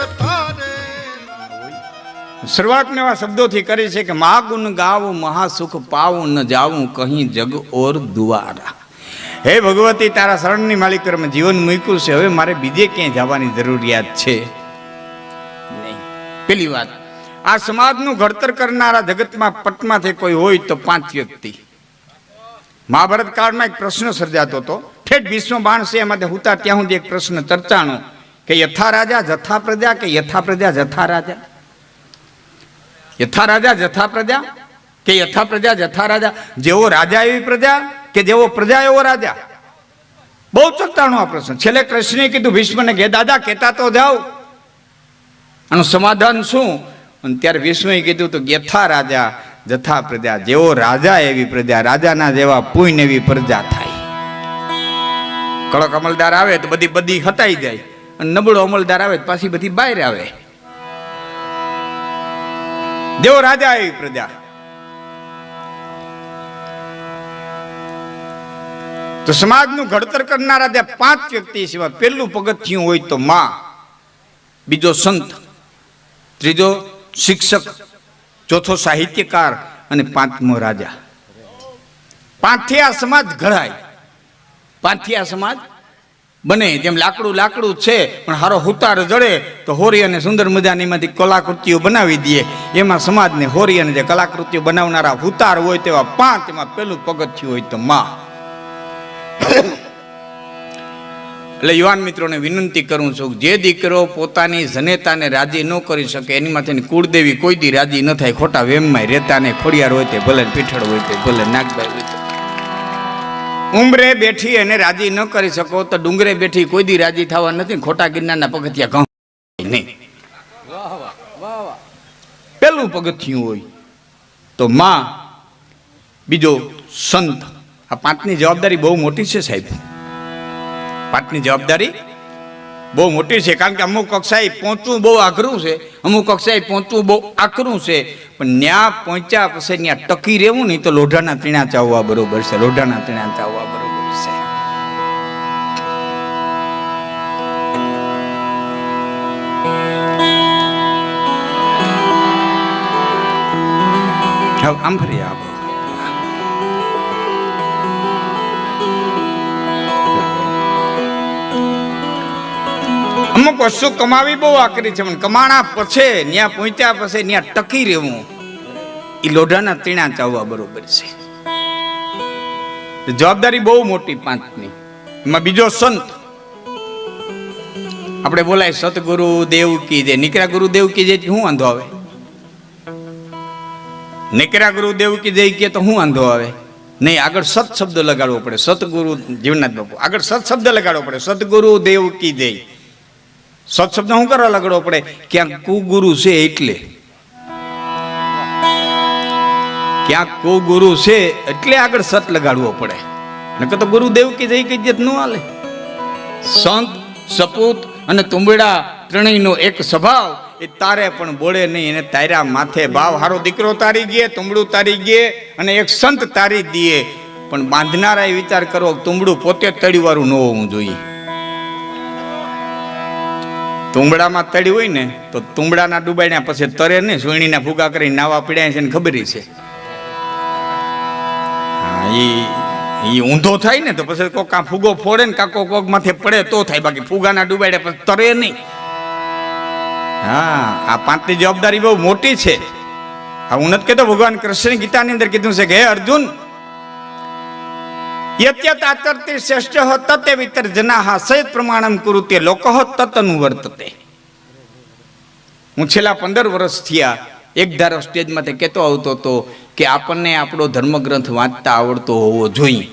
તારે શરૂઆત મેં એવા શબ્દોથી કરી છે કે મહાગુણ ગાવું, મહાસુખ પાવું ન જાવું, કહી જગ ઓર દુવારા. હે ભગવતી, તારા શરણની માલિક મેં જીવન મૂક્યું છે. હવે મારે બીજે ક્યાંય જવાની જરૂરિયાત છે? નહીં. પેલી વાત, આ સમાજનું ઘડતર કરનારા જગતમાં પટમાંથી કોઈ હોય તો પાંચ વ્યક્તિ. મહાભારત કાળમાં એક પ્રશ્ન સર્જાતો હતો. ઠેઠ વિશ્વ બાણ છે એમાંથી હુતા, ત્યાં સુધી એક પ્રશ્ન ચર્ચાનો કે યથા રાજા, જથા પ્રજા કે યથા પ્રજા, જથા રાજા? યથા રાજા, જથા પ્રજા? કે યથા પ્રજા, જથા રાજા? જેવો રાજા એવી પ્રજા કે જેવો પ્રજા એવો રાજા? બહુ ચકતાનો આ પ્રશ્ન. છેલ્લે કૃષ્ણે કીધું, ભીષ્મને કે, દાદા, કહેતા તો જાઓ. આનું સમાધાન શું? અને ત્યારે વિષ્ણુએ કીધું તો યથા રાજા, જથા પ્રજા જેવો રાજા એવી પ્રજા, રાજાના જેવા પુણ્ય એવી પ્રજા થાય. કડક અમલદાર આવે તો બધી બધી હટાઈ જાય. અને નબળો અમલદાર આવે પાછી બધી બહાર આવે. દેવો રાજા એવી પ્રજા. તો સમાજનું ઘડતર કરનારા જે પાંચ વ્યક્તિ સિવાય પહેલું પગથિયું હોય તો માં, બીજો સંત, ત્રીજો શિક્ષક, ચોથો સાહિત્યકાર અને પાંચમો રાજા. પાંચથી આ સમાજ ઘડાય. પાંચથી આ સમાજ બને, જેમ લાકડું લાકડું છે, પણ હારો હુતાર જડે, તો હોરી અને સુંદર મજાની એમાંથી કલાકૃતિઓ બનાવી દઈએ. એમાં સમાજને હોરી અને જે કલાકૃતિઓ બનાવનારા હુતાર હોય તેવા પાંચ એમાં પેલું પગથિયું હોય તો માં. એટલે યુવાન મિત્રોને વિનંતી કરું છું, જે દીકરો પોતાની જનેતાને રાજી ન કરી શકે એની માથે કુળદેવી કોઈ દી રાજી ન થાય, ખોટા વેમમાં રહેતા ને ખોડિયાર હોય તે ભલે પીઠળ હોય તે ભલે નાગભાઈ હોય ઉંમરે બેઠી એને રાજી ન કરી શકો તો ડુંગરે બેઠી કોઈ દી રાજી થવા નથી, ખોટા ગિરનારના પગથિયા ઘઉં નહીં. પેલું પગથિયું હોય તો માં, બીજો સંત. આ પાંચની જવાબદારી બહુ મોટી છે સાહેબ. પાંચની જવાબદારી બહુ મોટી છે, કારણ કે અમુક કક્ષાએ પહોંચવું બહુ આઘરું છે, અમુક કક્ષાએ પહોંચવું બહુ આકરું છે, પણ ન્યા પહોંચ્યા પછી ત્યાં ટકી રહેવું નહીં તો લોઢાના તીણા ચાવવા બરોબર છે, લોઢાના ત્રીણા ચાવવા બરોબર છે. આમ ફરી આવો. અમુક વસ્તુ કમાવી બહુ આકરી છે, પણ કમાણા પછી ત્યાં પહોંચ્યા પછી ત્યાં ટકી રહેવું. એ લોઢાના તીણા ચાવવા બરોબર છે. જવાબદારી બહુ મોટી પાંચની. એમાં બીજો સંત. આપણે બોલાય સતગુરુ દેવ કી જે નીકળ્યા ગુરુ દેવ કી જે શું વાંધો આવે? નીકળ્યા ગુરુ દેવ કી જય કે તો શું વાંધો આવે? નહીં, આગળ સત શબ્દ લગાડવો પડે. સતગુરુ જીવનાથ બાપુ, આગળ સત શબ્દ લગાડવો પડે. સતગુરુ દેવ કી જય. સત શબ્દ શું કરવા લગાડવો પડે? ક્યાંક કુગુરુ છે એટલે. ક્યાંક કુગુરુ છે એટલે આગળ સત લગાડવો પડે. નકર તો ગુરુદેવ કે જઈ કઈ ન હાલે. સંત, સપૂત અને તુંબડા ત્રણેયનો એક સ્વભાવ એ તારે પણ બોલે નહીં એને તાર્યા માથે ભાવ. હારો દીકરો તારી ગયે તુંબડું તારી ગયે અને એક સંત તારી દીએ. પણ બાંધનારા એ વિચાર કરો, તુંબડું પોતે તળીવાળું ન હોવું જોઈએ. તુંબડામાં તળી હોય ને, તો તુંબડાના ડૂબાડ્યા પછી તરે ને સુણીના ફૂગા કરી નાવા પીડ્યા છે ને ખબર છે. એ ઊંધો થાય ને તો પછી કોક કાં ફૂગો ફોડે ને કાં કોક કોક માથે પડે તો થાય, બાકી ફૂગાના ડૂબાડ્યા પછી તરે નહીં. હા, આ પાંચની જવાબદારી બહુ મોટી છે. હા, હું નથી કહેતો, ભગવાન કૃષ્ણ ગીતાની અંદર કીધું છે કે અર્જુન યત્યત આચરતી શ્રેષ્ઠ હો તતે જનાહ સયત પ્રમાણમ કુરુતે લોકો તત અનુવર્તતે હું છેલ્લા પંદર વર્ષ થયા એક ધારો સ્ટેજમાંથી કહેતો આવતો હતો કે આપણને આપણો ધર્મગ્રંથ વાંચતા આવડતો હોવો જોઈએ.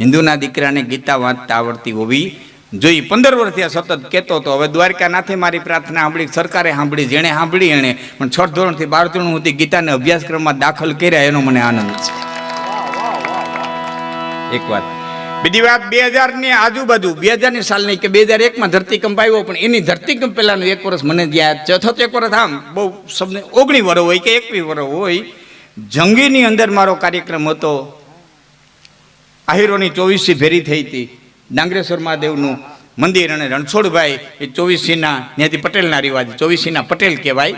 હિન્દુના દીકરાને ગીતા વાંચતા આવડતી હોવી જોઈએ. પંદર વર્ષથી સતત કહેતો હતો. હવે દ્વારકાનાથે મારી પ્રાર્થના સાંભળી, સરકારે સાંભળી, જેણે સાંભળી એણે. પણ છઠ ધોરણથી બાર ધોરણ સુધી ગીતાને અભ્યાસક્રમમાં દાખલ કર્યા એનો મને આનંદ છે. એક વાત. બીજી વાત બે હજારની આજુબાજુ બે હજારની સાલની કે બે હજાર એકમાં ધરતીકંપ આવ્યો, પણ એની ધરતીકંપ પહેલાનું એક વર્ષ મને યાદ છે. અથવા એક વર્ષ આમ, બહુ શબ્દ ઓગણી વર્ષ હોય કે એકવી વર્ષ હોય, જંગીની અંદર મારો કાર્યક્રમ હતો. આહિરોની ચોવીસી ભેરી થઈ હતી. ડાંગરેશ્વર મહાદેવનું મંદિર અને રણછોડભાઈ એ ચોવીસીના, ત્યાંથી પટેલના રિવાજ, ચોવીસીના પટેલ કહેવાય.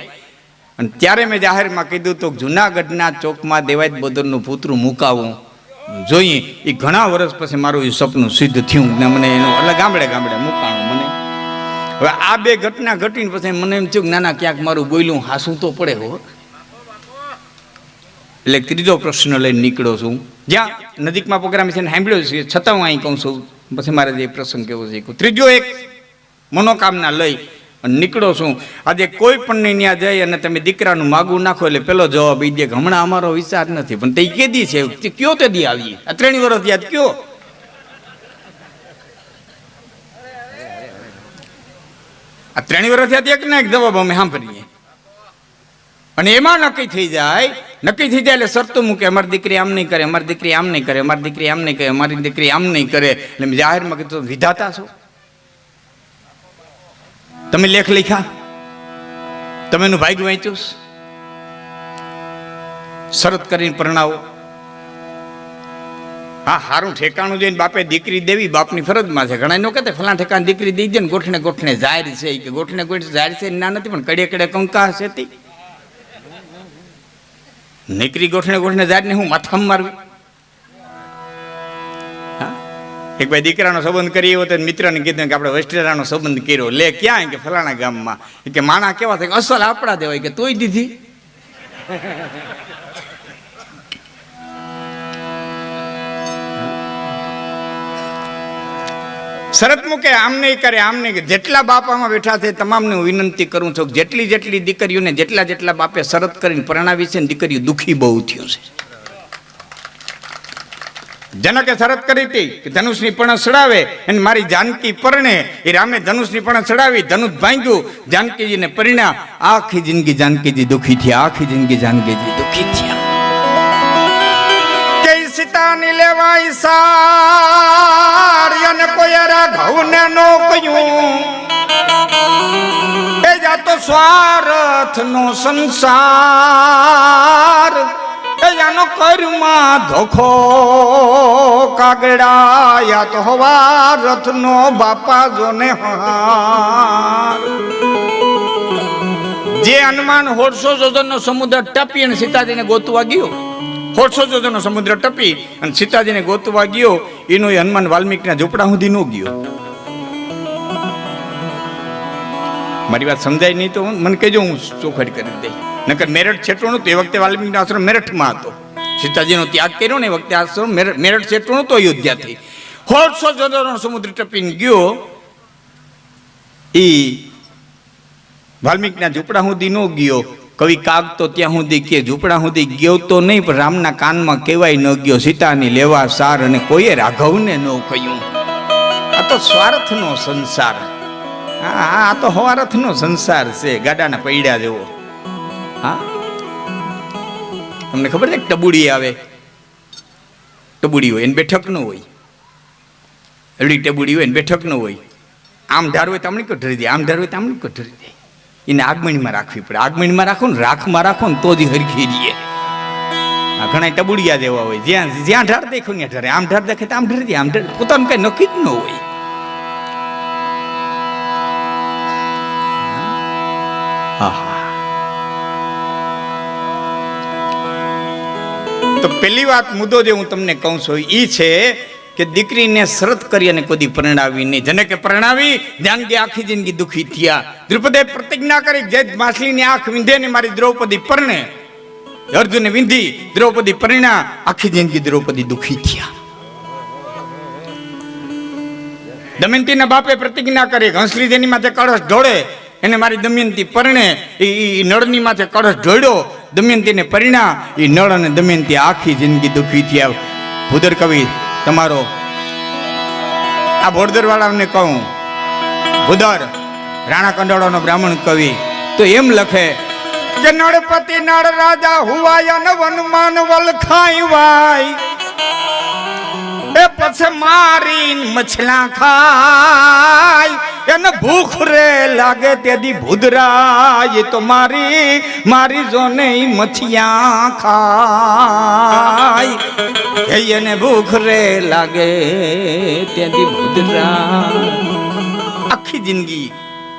અને ત્યારે મેં જાહેરમાં કીધું તો જુનાગઢના ચોકમાં દેવાયત બોદરનું પુતરું મુકાવું. જોઈએ એ ઘણા વર્ષ પછી મારું એ સપનું સિદ્ધ થયું ને મને એનું એટલે ગામડે ગામડે મુકાણું મને. હવે આ બે ઘટના ઘટીને પછી મને એમ થયું કે ના ના ક્યાંક મારું બોલ્યું હાસું તો પડે હો. એટલે ત્રીજો પ્રશ્ન લઈને નીકળ્યો છું. જ્યાં નજીકમાં પ્રોગ્રામ છે સાંભળ્યો છે, છતાં હું અહીં કહું છું. પછી મારે જે પ્રસંગ કેવો છે ત્રીજો એક મનોકામના લઈ નીકળો છું. આજે કોઈ પણ ત્યાં જાય અને તમે દીકરાનું માગું નાખો એટલે પેલો જવાબ એ દે હમણાં અમારો વિચાર નથી. પણ તે કેદી છે? તે કયો તે દી આવીએ? આ ત્રણેય વર્ષ યાદ કયો? આ ત્રણ વર્ષ યાદ એક ના એક જવાબ અમે સાંભળીએ. અને એમાં નક્કી થઈ જાય, નક્કી થઈ જાય એટલે શરતો મૂકે, અમારી દીકરી આમ નહીં કરે, અમારી દીકરી આમ નહીં કરે, અમારી દીકરી આમ નહીં કરે, અમારી દીકરી આમ નહીં કરે. એટલે જાહેરમાં કીધું, વિધાતા છો. તમે લેખ લખ્યા? તમે એનું ભાગ્ય વાંચ્યું? છે? શરત કરીને પરણાવો. હા સારું ઠેકાણું જોઈને બાપે દીકરી દેવી, બાપની ફરજમાં છે. ઘણા નો કહેતા, ફલાણા ઠેકાણ દીકરી દઈ દે ને ગોઠણે ગોઠણે જાહેર છે. કે, ગોઠણે ગોઠણે જાહેર છે ના નથી, પણ કડે કડે કંકાસ હશે તી નીકળી ગોઠણે ગોઠણે જાહેર ને હું માથામાં મારવી? એક ભાઈ દીકરાનો સંબંધ કરી એવો તો મિત્રને કીધું કે આપણે વસ્ટેરાનો સંબંધ કર્યો. લે, ક્યાં? કે ફલાણા ગામમાં. કે માણા કેવા થાય? અસલ આપણા દેવાય. કે તોય દીધી. શરત મૂકે, આમ નહીં કરે, આમ નહીં જેટલા બાપામાં બેઠા છે, તમામને હું વિનંતી કરું છું જેટલી જેટલી દીકરીઓને જેટલા જેટલા બાપે શરત કરીને પરણાવી છે ને દીકરીઓ દુઃખી બહુ થયું છે. જનકે શરત કરી હતી કે ધનુષની પણ ચડાવે અને મારી જાનકી પરણે એ રામે ધનુષની પણ ચડાવી ધનુષ ભાંગ્યું જાનકીજીને પરિણા આખી જિંદગી જાનકીજી દુખી થયા, આખી જિંદગી જાનકીજી દુખી થયા. કે સીતાની લેવાય સાર કોઈ રાઘવને નો કહ્યું. એ જાતો સ્વાર્થ નો સંસાર. કર્મમાં ધોખો કાગડાયા તો હવા રથનો બાપા જોને જે હનુમાન હોરસો જોજનનો સમુદ્ર ટપી અને સીતાજીને ગોતવા ગયો. હોરસો જોજનનો સમુદ્ર ટપી અને સીતાજીને ગોતવા ગયો. એનો એ હનુમાન વાલ્મીકના ઝૂંપડા સુધી ન ગયો. મારી વાત સમજાય નહીં તો મને કહેજો હું ચોખડ કરી દઈ નકર મેરઠ છેટો નહોતું. એ વખતે વાલ્મીકનો આશ્રમ મેરઠમાં હતો. સીતાજીનો ત્યાગ કર્યો ને એ વખતે આશ્રમ મેરઠ છેટો હતો અયોધ્યાથી હોળસો જોજનનો સમુદ્ર ટપીને ગયો. ઈ વાલ્મીકના ઝૂંપડા સુધી નો ગયો. કવિ કાગ તો ત્યાં સુધી કે ઝૂંપડા સુધી ગયો તો નહીં પણ રામના કાનમાં કહેવાય ન ગયો સીતાની લેવા સાર અને કોઈએ રાઘવને ન કહ્યું. આ તો સ્વાર્થનો સંસાર. હા, આ તો હવારથનો સંસાર છે ગાડાના પૈડા જેવો. હા? તમને ખબર છે ટબુડી આવે? ટબુડી હોય, એને બેઠક ન હોય. એવડી ટબુડી હોય ને બેઠક ન હોય. આમ ધાર હોય તમને કઢરી દે, આમ ધાર હોય તમને કઢરી દે. એને આગમણીમાં રાખવી પડે. આગમણીમાં રાખો ને, રાખમાં રાખો ને, તો જ હરખી રહીએ ઘણા ટબુડિયા દેવા હોય. જ્યાં જ્યાં ઢાર દેખો, ત્યાં ઢરે આમ ઢાર દેખે આમ ઢરી દે, આમ ઢાર પોતાનું કઈ નક્કી જ ન હોય. તો પહેલી વાત મુદ્દો જે હું તમને કહું છું એ છે કે દીકરીને શરત કરી અને કોદી પરણાવી નહીં. જેને કે પરણાવી, ધ્યાન દે આખી જિંદગી દુખી થયા. દ્રુપદે પ્રતિજ્ઞા કરી જે માછલીની આંખ વિંધે ને મારી દ્રૌપદી પરણે. અર્જુને વિંધી, દ્રૌપદી પરિણા આખી જિંદગી દ્રૌપદી દુખી થયા. દમયંતીના બાપે પ્રતિજ્ઞા કરી હંસલી જેની માથે કળશ ઢોળે, એને મારી દમયંતી પરણે એ નળની માથે કળશ ઢોળ્યો. દમયંતીને પરિણા એ નળ અને દમયંતી આખી જિંદગી દુઃખી થયા. ભૂદર કવિ, તમારો આ ભોરદર વાળાને કહું ભૂદર રાણા કંડોળાનો બ્રાહ્મણ કવિ, તો એમ લખે કે નળપતિ નળ રાજા હુવાય અને વનમાન વલખાઈ વાય એ પછી મારી મછલા ખાય. એને ભૂખ રે લાગે તેથી ભૂદરાય તો મારી મારી જોને મથિયા ખાય. એને ભૂખ રે લાગે તેથી ભૂદરા આખી જિંદગી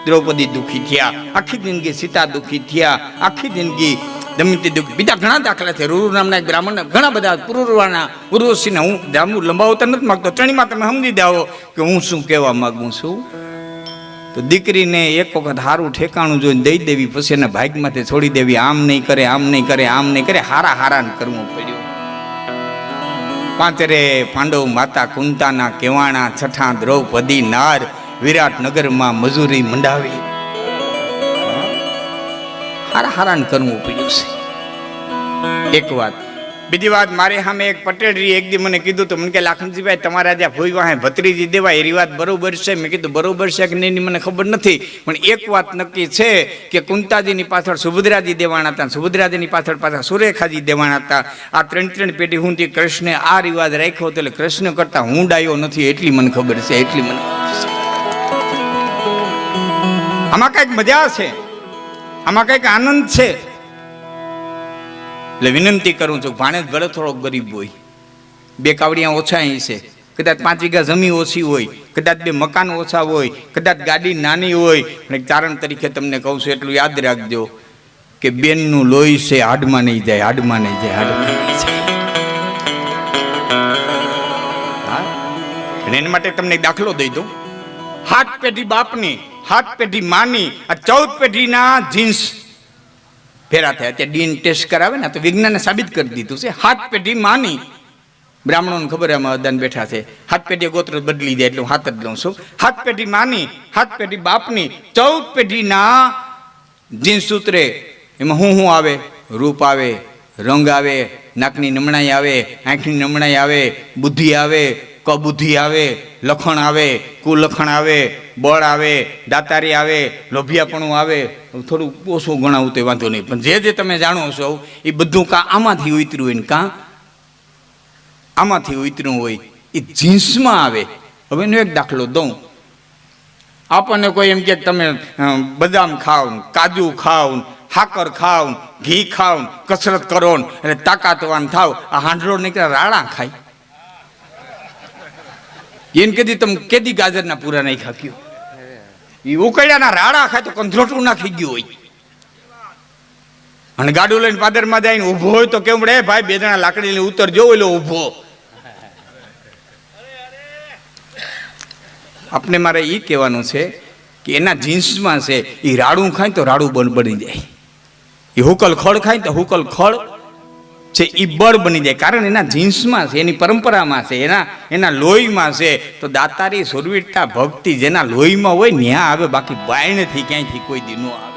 દ્રૌપદી દુખી થયા, આખી જિંદગી સીતા દુખી થયા, આખી જિંદગી દમયંતી દુઃખ. બીજા ઘણા દાખલા છે, રૂરુ નામના એક બ્રાહ્મણ ઘણા બધા પુરુરવાના ઉર્વશીને હું જામું લંબાવતા નથી માગતો. ત્રણેયમાં તમે સમજી જાઓ કે હું શું કહેવા માંગુ છું? તો દીકરીને એક વખત સારું ઠેકાણું જોઈને દઈ દેવી, પછી એના ભાગમાંથી છોડી દેવી. આમ નહીં કરે, આમ નહીં કરે, આમ નહીં કરે. હારા હારા કરવું પડ્યું. પાંચરે પાંડવ માતા કુંતાના કેવાણા, છઠ્ઠા દ્રૌપદી, નાર વિરાટનગરમાં મજૂરી મંડાવી. હારા હારાન કરવું પડ્યું છે. એક વાત. બીજી વાત, મારે સામે એક પટેલરી એક દી મને કીધું તો મને કે, લાખનજીભાઈ, તમારા ત્યાં ભોઈ વાહે ભત્રીજી દેવાય એની વાત બરોબર છે? મેં કીધું, બરોબર છે કે નહીં મને ખબર નથી. પણ એક વાત નક્કી છે કે કુંતાજીની પાછળ સુભદ્રાજી દેવાના હતા, સુભદ્રાજીની પાછળ પાછળ સુરેખાજી દેવાના હતા. આ ત્રણ ત્રણ પેઢી હું કૃષ્ણે આ રિવાજ રાખ્યો એટલે કૃષ્ણ કરતા હું ડાયો નથી, એટલી મને ખબર છે, એટલી મને આમાં કંઈક મજા છે. આમાં કંઈક આનંદ છે. એટલે વિનંતી કરું છું ભાણે ભલે થોડો ગરીબ હોય. બે કાવડિયા ઓછા અહીં છે. કદાચ પાંચ વીઘા જમીન ઓછી હોય, કદાચ બે મકાન ઓછા હોય, કદાચ ગાડી નાની હોય. અને કારણ તરીકે તમને કહું છું, એટલું યાદ રાખજો કે બેનનું લોહી છે, હાડમાં નહીં જાય, હાડમાં નહીં જાય, હાડમાં? એના માટે તમને દાખલો દઈ દઉં. હાથ પેઢી બાપની, હાથ પેઢી માની, આ ચૌદ પેઢીના જીન્સ ફેરા થયા ત્યાં ડીન ટેસ્ટ કરાવે ને તો વિજ્ઞાને સાબિત કરી દીધું છે. હાથ પેઢી માની. બ્રાહ્મણોને ખબર એમાં અદાન બેઠા છે. હાથ પેઢી ગોત્ર બદલી જાય એટલે હું હાથ જ લઉં છું. હાથ પેઢી માની, હાથ પેઢી બાપની, ચૌદ પેઢીના જીન સૂત્રે એમાં હું હું આવે? રૂપ આવે, રંગ આવે, નાકની નમણાઈ આવે, આંખની નમણાઈ આવે, બુદ્ધિ આવે કબુદ્ધિ આવે, લખણ આવે, કુલખણ આવે, બળ આવે, દાતારી આવે, લોભિયાપણું આવે થોડું ઓછું ગણાવું તે વાંધો નહીં. પણ જે જે તમે જાણો છો, એ બધું કાં આમાંથી ઉતર્યું હોય ને કાં? આમાંથી ઉતર્યું હોય, એ જીન્સમાં આવે. હવે એનો એક દાખલો દઉં. આપણને કોઈ એમ કે તમે બદામ ખાવ કાજુ ખાવ હાકર ખાવ ઘી ખાવ કસરત કરો એટલે તાકાતવાન થાવ. આ હાંડલો નીકળે રાળા ખાય. એને કીધી તમે કેદી ગાજરના પૂરા નહીં ખાક્યો એ ઉકળ્યાના રાડા ખાય તો કંધરોટું નાખી ગયું હોય. અને ગાડું લઈને પાદરમાં જઈને ઊભો હોય તો કેવું પડે ભાઈ, બે જણા લાકડી લઈને ઉતરજો એટલે ઊભો. આપને મારે એ કહેવાનું છે કે એના જીન્સમાં છે એ રાડું ખાય તો રાડું બની જાય. એ હુકલ ખડ ખાય તો હુકલ ખડ છે એ બળ બની જાય. કારણ એના જીન્સમાં છે, એની પરંપરામાં છે, એના એના લોહીમાં છે, તો દાતારી, સુરવીરતા, ભક્તિ જેના લોહીમાં હોય, ન્યા આવે, બાકી બાયણથી ક્યાંયથી કોઈ દી આવે.